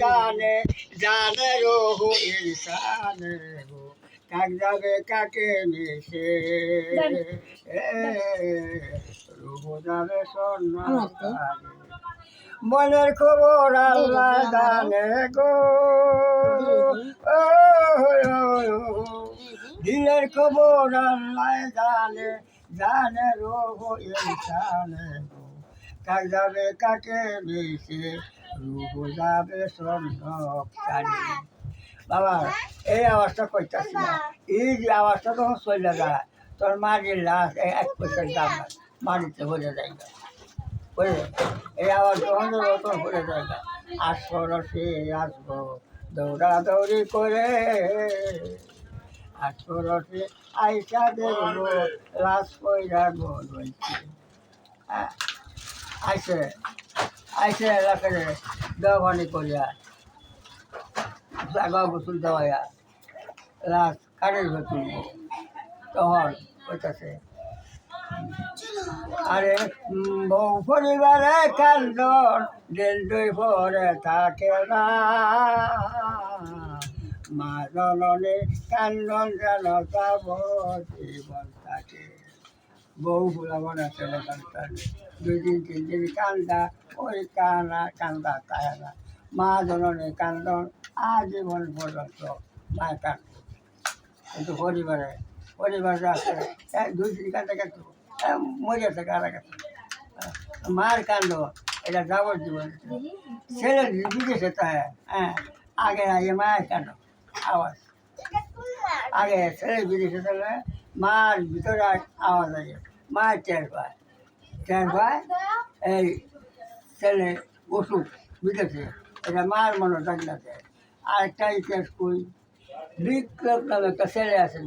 জানে জানে রহু ইনসানে গো কাক যাবে কাকে মিশে? রহু যাবে স্বর্ণ মনের খবর আল্লাহ জানে গো। দিলের খবর আল্লাহ জানে জানে রোহ ইনসানে কাক যাবে কাকে মিশে? বাবা, এই আওয়াজটা কইতাছি না। এই যে আওয়াজটা তখন চলে যায় তোর মাটির লাশ এক পয়সার দাম না মাটিতে ভরে যায় না বুঝলে? এই আওয়াজ তখন ভরে যায় না আসব রসে, আসব দৌড়াদৌড়ি করে। আসব রসে, আইসা দেখব, লাশ পয়সা গোল হয়েছে হ্যাঁ? আইসে। আইসে এলাকায় দেওয়ানি করিয়া জাগা গোসল দেওয়া লাশ কাঠের ভেতর তখন ওইটাছে আরে বউ পরিবারে কান্দন দিল দুই পরে থাকে না। মা জননী কান্দন যেন যাব, জীবন থাকে। বউ ফুলাবন আছে কান্দানে দুই দিন তিন দিন কান্দা, ওই কানা, কান্দা তাই না মা জননী কান্দন আজীবন পর্যন্ত মা কান্দ। কিন্তু পরিবারে পরিবারে আছে দুই দিন কান্দা কাটতো মরে আছে কারা কাছে মার কান্দ, এটা যাবজ্জীবন ছেলে বিদেশে তাই হ্যাঁ আগে আগে মায়ের কান্দ, আওয়াজ। আগে ছেলে বিদেশে চলে মার ভিতরে আওয়াজ আছে মা টের পায়। টের পায়, এই ছেলে ওষুধ বিদেশে এটা মার মনে থাকলে আরেকটা ইতিহাস কই বিক্রম নামে একটা ছেলে আছে